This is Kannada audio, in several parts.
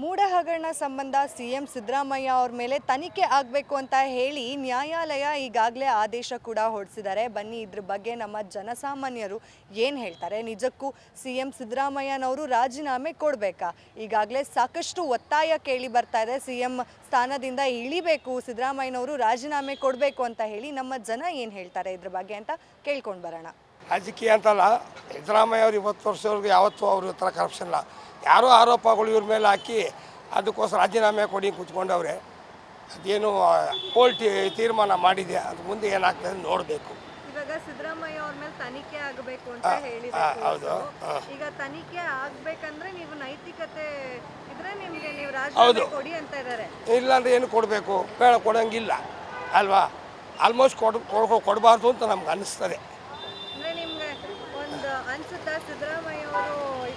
ಮೂಢ ಹಗರಣ ಸಂಬಂಧ ಸಿಎಂ ಸಿದ್ದರಾಮಯ್ಯ ಅವ್ರ ಮೇಲೆ ತನಿಖೆ ಆಗಬೇಕು ಅಂತ ಹೇಳಿ ನ್ಯಾಯಾಲಯ ಈಗಾಗಲೇ ಆದೇಶ ಕೂಡ ಹೊರಡಿಸಿದ್ದಾರೆ. ಬನ್ನಿ, ಇದ್ರ ಬಗ್ಗೆ ನಮ್ಮ ಜನಸಾಮಾನ್ಯರು ಏನು ಹೇಳ್ತಾರೆ? ನಿಜಕ್ಕೂ ಸಿ ಎಂ ಸಿದ್ದರಾಮಯ್ಯನವರು ರಾಜೀನಾಮೆ ಕೊಡಬೇಕಾ? ಈಗಾಗಲೇ ಸಾಕಷ್ಟು ಒತ್ತಾಯ ಕೇಳಿ ಬರ್ತಾ ಇದೆ. ಸಿ ಎಂ ಸ್ಥಾನದಿಂದ ಇಳಿಬೇಕು, ಸಿದ್ದರಾಮಯ್ಯನವರು ರಾಜೀನಾಮೆ ಕೊಡಬೇಕು ಅಂತ ಹೇಳಿ ನಮ್ಮ ಜನ ಏನು ಹೇಳ್ತಾರೆ ಇದ್ರ ಬಗ್ಗೆ ಅಂತ ಕೇಳ್ಕೊಂಡು ಬರೋಣ. ರಾಜಕೀಯ ಅಂತಲ್ಲ, ಸಿದ್ದರಾಮಯ್ಯ ಅವರು ಇವತ್ತು ವರ್ಷವರೆಗೂ ಯಾವತ್ತೂ ಅವ್ರ ಹತ್ರ ಕರಪ್ಷನ್ ಇಲ್ಲ. ಯಾರೋ ಆರೋಪಗಳು ಇವ್ರ ಮೇಲೆ ಹಾಕಿ ಅದಕ್ಕೋಸ್ಕರ ರಾಜೀನಾಮೆ ಕೊಡಿ ಕೂತ್ಕೊಂಡವ್ರೆ. ಅದೇನು ಕೋರ್ಟ್ ತೀರ್ಮಾನ ಮಾಡಿದೆ. ಅದು ಮುಂದೆ ಏನಾಗ್ತದೆ ನೋಡಬೇಕು. ಇವಾಗ ಸಿದ್ದರಾಮಯ್ಯ ಅವ್ರ ಮೇಲೆ ತನಿಖೆ ಆಗಬೇಕು ಅಂತ. ಹೌದು, ಈಗ ತನಿಖೆ ಆಗ್ಬೇಕಂದ್ರೆ ನೀವು ನೈತಿಕತೆ ಇದ್ರೆ ನಿಮಗೆ ನೀವು. ರಾಜೀನಾಮೆ ಕೊಡಿ ಅಂತ ಇದ್ದಾರೆ ಇಲ್ಲಾಂದ್ರೆ ಏನು ಕೊಡಬೇಕು? ಬೇಡ ಕೊಡಂಗಿಲ್ಲ. ಅಲ್ವಾ? ಆಲ್ಮೋಸ್ಟ್ ಕೊಡ್ ಕೊಡ್- ಕೊಡಬಾರ್ದು ಅಂತ ನಮ್ಗೆ ಅನಿಸ್ತದೆ. ಅಂದ್ರೆ ನಿಮ್ಗೆ ಒಂದು ಅನ್ಸುತ್ತಾ ಸಿದ್ದರಾಮಯ್ಯ ಅವರು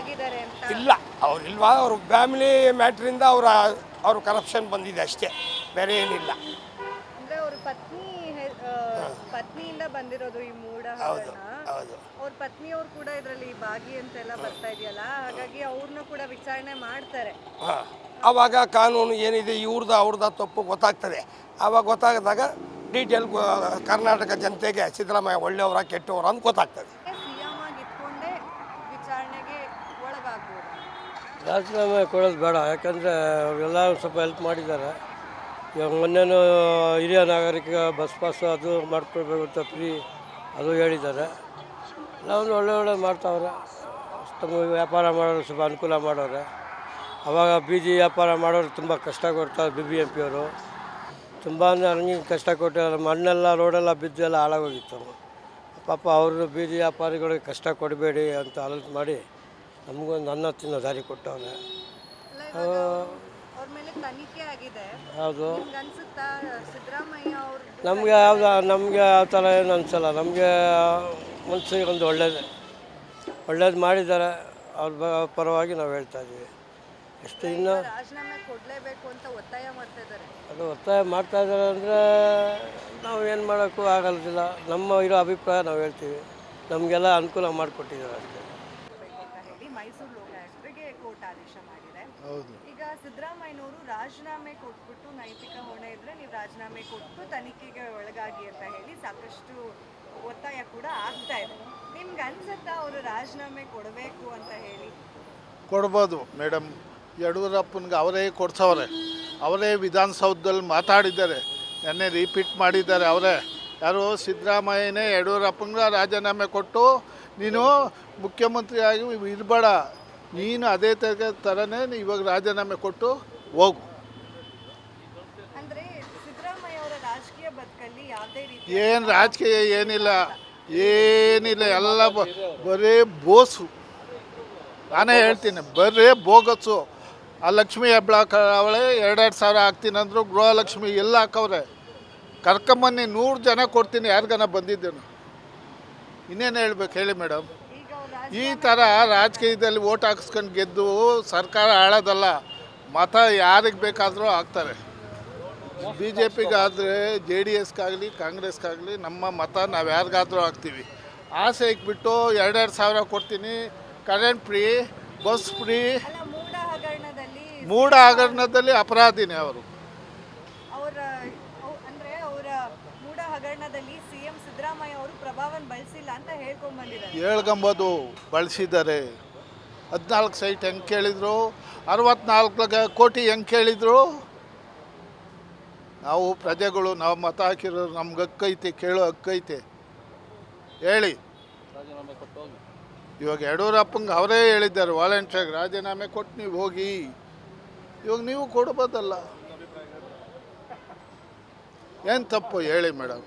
ಆಗಿದ್ದಾರೆ ಅಂತ. ಇಲ್ಲ ಅವ್ರಿಲ್ವಾ ಅವ್ರ ಫ್ಯಾಮಿಲಿ ಮ್ಯಾಟ್ರಿಂದ ಅವರ ಅವ್ರ ಕರಪ್ಷನ್ ಬಂದಿದೆ ಅಷ್ಟೇ ಬೇರೆ ಏನಿಲ್ಲ. ಅಂದ್ರೆ ಅವ್ರ ಪತ್ನಿ ಹೆ- ಆ, ಪತ್ನಿಯಿಂದ ಬಂದಿರೋದು ಈ ಮೂಢ ಹೌದು ಹೌದು. ಅವ್ರ ಪತ್ನಿಯವ್ರು ಕೂಡ ಇದರಲ್ಲಿ ಭಾಗಿ ಅಂತೆಲ್ಲ ಬರ್ತಾ ಇದೆಯಲ್ಲ ಹಾಗಾಗಿ ಅವ್ರನ್ನ ಕೂಡ ವಿಚಾರಣೆ ಮಾಡ್ತಾರೆ. ಹಾಂ. ಆವಾಗ ಕಾನೂನು ಏನಿದೆ ಇವ್ರದ್ದು ಅವ್ರದ್ದು ತಪ್ಪು ಗೊತ್ತಾಗ್ತದೆ. ಆವಾಗ ಗೊತ್ತಾಗದಾಗ ಡೀಟೇಲ್ ಕರ್ನಾಟಕ ಜನತೆಗೆ ಸಿದ್ದರಾಮಯ್ಯ ಒಳ್ಳೆಯವರ ಕೆಟ್ಟವರ ಅಂತ ಗೊತ್ತಾಗ್ತದೆ. ರಾಜೀನಾಮೆ ಕೊಡೋದು ಬೇಡ, ಯಾಕಂದರೆ ಅವರೆಲ್ಲ ಸ್ವಲ್ಪ ಹೆಲ್ಪ್ ಮಾಡಿದ್ದಾರೆ. ಇವಾಗ ಮೊನ್ನೆನೂ ಹಿರಿಯ ನಾಗರಿಕ ಬಸ್ ಪಾಸ್ ಅದು ಮಾಡ್ಕೊಳ್ಬೇಕು ಅಂತ ಫ್ರೀ ಅದು ಹೇಳಿದ್ದಾರೆ. ನಾವು ಒಳ್ಳೆ ಒಳ್ಳೆ ಮಾಡ್ತಾವ್ರೆ. ತಮ್ಮ ವ್ಯಾಪಾರ ಮಾಡೋರು ಸ್ವಲ್ಪ ಅನುಕೂಲ ಮಾಡೋರೆ. ಅವಾಗ ಬೀದಿ ವ್ಯಾಪಾರ ಮಾಡೋರು ತುಂಬ ಕಷ್ಟ ಕೊಡ್ತಾರೆ ಬಿ ಬಿ ಎಂ ಪಿಯವರು ತುಂಬ ಅಂದರೆ ನನಗೆ ಕಷ್ಟ ಕೊಟ್ಟು ಮಣ್ಣೆಲ್ಲ, ರೋಡೆಲ್ಲ ಬಿದ್ದು ಎಲ್ಲ ಹಾಳಾಗೋಗಿತ್ತು. ಪಾಪ ಅವರು ಬೀದಿ ವ್ಯಾಪಾರಿಗಳಿಗೆ ಕಷ್ಟ ಕೊಡಬೇಡಿ ಅಂತ ಅಲರ್ಟ್ ಮಾಡಿ ನಮಗೊಂದು ಅನ್ನ ತಿನ್ನೋ ದಾರಿ ಕೊಟ್ಟವನೆ. ಹೌದು. ನಿಮ್ಗೆ ಯಾವ್ದು ನಮಗೆ ಯಾವ ಥರ ಏನು ಅನಿಸಲ್ಲ. ನಮಗೆ ಮನಸ್ಸಿಗೆ ಒಂದು ಒಳ್ಳೇದು. ಒಳ್ಳೇದು ಮಾಡಿದ್ದಾರೆ. ಅವ್ರ ಪರವಾಗಿ ನಾವು ಹೇಳ್ತಾ ಇದ್ದೀವಿ. ಎಷ್ಟು ಇನ್ನು ಅದು ಒತ್ತಾಯ ಮಾಡ್ತಾ ಇದ್ದಾರೆ ಅಂದರೆ ನಾವು ಏನು ಮಾಡೋಕ್ಕೂ ಆಗಲ್ಲದಿಲ್ಲ ನಮ್ಮ ಇರೋ ಅಭಿಪ್ರಾಯ ನಾವು ಹೇಳ್ತೀವಿ. ನಮಗೆಲ್ಲ ಅನುಕೂಲ ಮಾಡಿಕೊಟ್ಟಿದ್ದಾರೆ ಅಷ್ಟೇ ಅಂತ ಹೇಳಿ ಮೈಸೂರು ಲೋಕಾಯುಕ್ತರಿಗೆ ಕೋರ್ಟ್ ಆದೇಶ ಮಾಡಿದೆ ಹೌದು. ಈಗ ಸಿದ್ದರಾಮಯ್ಯನವರು ರಾಜೀನಾಮೆ ಕೊಟ್ಬಿಟ್ಟು ನೈತಿಕ ಹೊಣೆ ಇದ್ರೆ ನೀವು ರಾಜೀನಾಮೆ ಕೊಟ್ಟು ತನಿಖೆಗೆ ಒಳಗಾಗಿ ಅಂತ ಹೇಳಿ ಸಾಕಷ್ಟು ಒತ್ತಾಯ ಕೂಡ ಆಗ್ತಾ ಇದೆ. ನಿಮ್ಗೆ ಅನ್ಸುತ್ತಾ ಅವರು ರಾಜೀನಾಮೆ ಕೊಡಬೇಕು ಅಂತ ಹೇಳಿ? ಕೊಡ್ಬೋದು ಮೇಡಮ್. ಯಡಿಯೂರಪ್ಪನಿಗೆ ಅವರೇ ಕೊಡ್ಸವ್ರೆ. ಅವರೇ ವಿಧಾನಸೌಧದಲ್ಲಿ ಮಾತಾಡಿದ್ದಾರೆ. ನೆನ್ನೆ ರಿಪೀಟ್ ಮಾಡಿದ್ದಾರೆ ಅವರೇ. ಯಾರು ಸಿದ್ದರಾಮಯ್ಯನೇ ಯಡಿಯೂರಪ್ಪನಿಗೆ ರಾಜೀನಾಮೆ ಕೊಟ್ಟು ನೀನು ಮುಖ್ಯಮಂತ್ರಿಯಾಗಿ ಇರಬೇಡ. ನೀನು ಅದೇ ತರ ಥರನೇ ಇವಾಗ ರಾಜೀನಾಮೆ ಕೊಟ್ಟು ಹೋಗು. ಏನು ರಾಜಕೀಯ ಏನಿಲ್ಲ ಏನಿಲ್ಲ ಎಲ್ಲ ಬ- ಬರೀ ಬೋಸು. ನಾನೇ ಹೇಳ್ತೀನಿ ಬರೇ ಬೋಗಸ್ಸು ಆ ಲಕ್ಷ್ಮಿ ಹೆಬ್ಳಾಕ ಅವಳೆ ಎರಡೆರಡು ಸಾವಿರ ಹಾಕ್ತೀನಿ ಅಂದರು ಗೃಹಲಕ್ಷ್ಮಿ ಎಲ್ಲ ಹಾಕವ್ರೆ. ಕರ್ಕೊಂಬನ್ನಿ ನೂರು ಜನ ಕೊಡ್ತೀನಿ ಯಾರಿಗಾನ ಬಂದಿದ್ದೇನು. ಇನ್ನೇನು ಹೇಳ್ಬೇಕು ಹೇಳಿ ಮೇಡಮ್? ಈ ಥರ ರಾಜಕೀಯದಲ್ಲಿ ಓಟ್ ಹಾಕಿಸ್ಕೊಂಡು ಗೆದ್ದು ಸರ್ಕಾರ ಆಳೋದಲ್ಲ, ಮತ ಯಾರಿಗೆ ಬೇಕಾದರೂ ಹಾಕ್ತಾರೆ. ಬಿ ಜೆ ಪಿಗಾದರೆ ಜೆ ಡಿ ಎಸ್ಗಾಗಲಿ, ಕಾಂಗ್ರೆಸ್ಗಾಗಲಿ, ನಮ್ಮ ಮತ ನಾವು ಯಾರಿಗಾದರೂ ಹಾಕ್ತೀವಿ. ಆಸೆ ಇಕ್ಬಿಟ್ಟು ಎರಡೆರಡು ಸಾವಿರ ಕೊಡ್ತೀನಿ. Current free, bus free. ಮೂಢ ಹಗರಣದಲ್ಲಿ ಹಗರಣದಲ್ಲಿ ಅಪರಾಧಿನೇ ಅವರು. ಸಿದ್ದರಾಮಯ್ಯ ಅವರು ಪ್ರಭಾವನ ಬಳಸಿಲ್ಲ ಅಂತ ಹೇಳ್ಕೊಂಡ್ಬಂದಿದ್ದಾರೆ ಹೇಳ್ಕೊಂಬೋದು ಬಳಸಿದ್ದಾರೆ. ಹದಿನಾಲ್ಕು ಸೈಟ್ ಹೆಂಗೆ ಕೇಳಿದ್ರು? ಅರವತ್ನಾಲ್ಕು ಕೋಟಿ ಹೆಂಗೆ ಕೇಳಿದ್ರು? ನಾವು ಪ್ರಜೆಗಳು ನಾವು ಮತ ಹಾಕಿರೋರು ನಮ್ಗೆ ಹಕ್ಕೈತೆ ಕೇಳೋ ಹಕ್ಕೈತೆ ಹೇಳಿ. ಇವಾಗ ಯಡಿಯೂರಪ್ಪಂಗೆ ಅವರೇ ಹೇಳಿದ್ದಾರೆ ವಾಲಂಟಿಯರ್ಗೆ ರಾಜೀನಾಮೆ ಕೊಟ್ಟು ನೀವು ಹೋಗಿ. ಇವಾಗ ನೀವು ಕೊಡ್ಬೋದಲ್ಲ. ಏನು ತಪ್ಪು ಹೇಳಿ ಮೇಡಮ್?